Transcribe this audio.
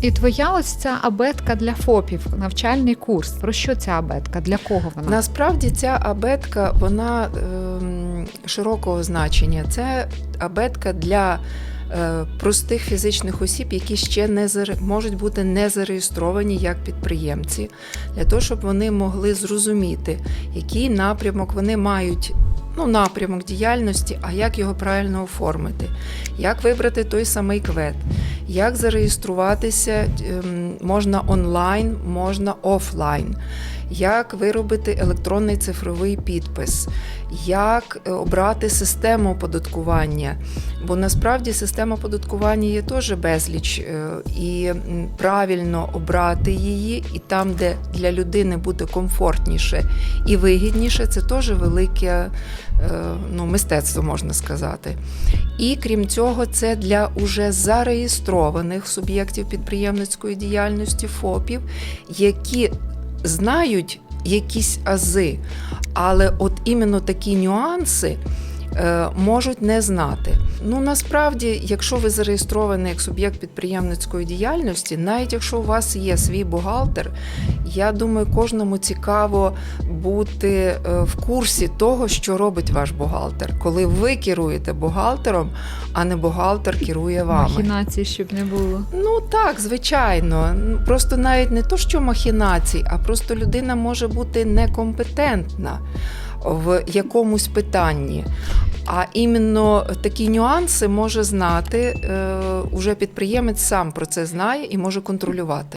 І твоя ось ця абетка для ФОПів, навчальний курс. Про що ця абетка? Для кого вона? Насправді ця абетка вона ем, широкого значення. Це абетка для е, простих фізичних осіб, які ще не можуть бути не зареєстровані як підприємці, для того, щоб вони могли зрозуміти, який напрямок вони мають. Ну, напрямок діяльності, а як його правильно оформити, як вибрати той самий квет, як зареєструватися ем, можна онлайн, можна офлайн, як виробити електронний цифровий підпис, як е, обрати систему оподаткування. Бо насправді система оподаткування є теж безліч, е, і правильно обрати її, і там, де для людини буде комфортніше і вигідніше, це теж велике е, ну, мистецтво, можна сказати. І крім цього, це для уже зареєстрованих суб'єктів підприємницької діяльності ФОПів, які знають якісь ази, але от іменно такі нюанси. Е, Можуть не знати. Ну насправді, якщо ви зареєстрований як суб'єкт підприємницької діяльності, навіть якщо у вас є свій бухгалтер, я думаю, кожному цікаво бути е, в курсі того, що робить ваш бухгалтер, коли ви керуєте бухгалтером, а не бухгалтер керує вами. Махінацій, щоб не було. Ну так, звичайно. Просто навіть не то, що махінацій, а просто людина може бути некомпетентна в якомусь питанні. А іменно такі нюанси може знати е, уже підприємець сам про це знає і може контролювати.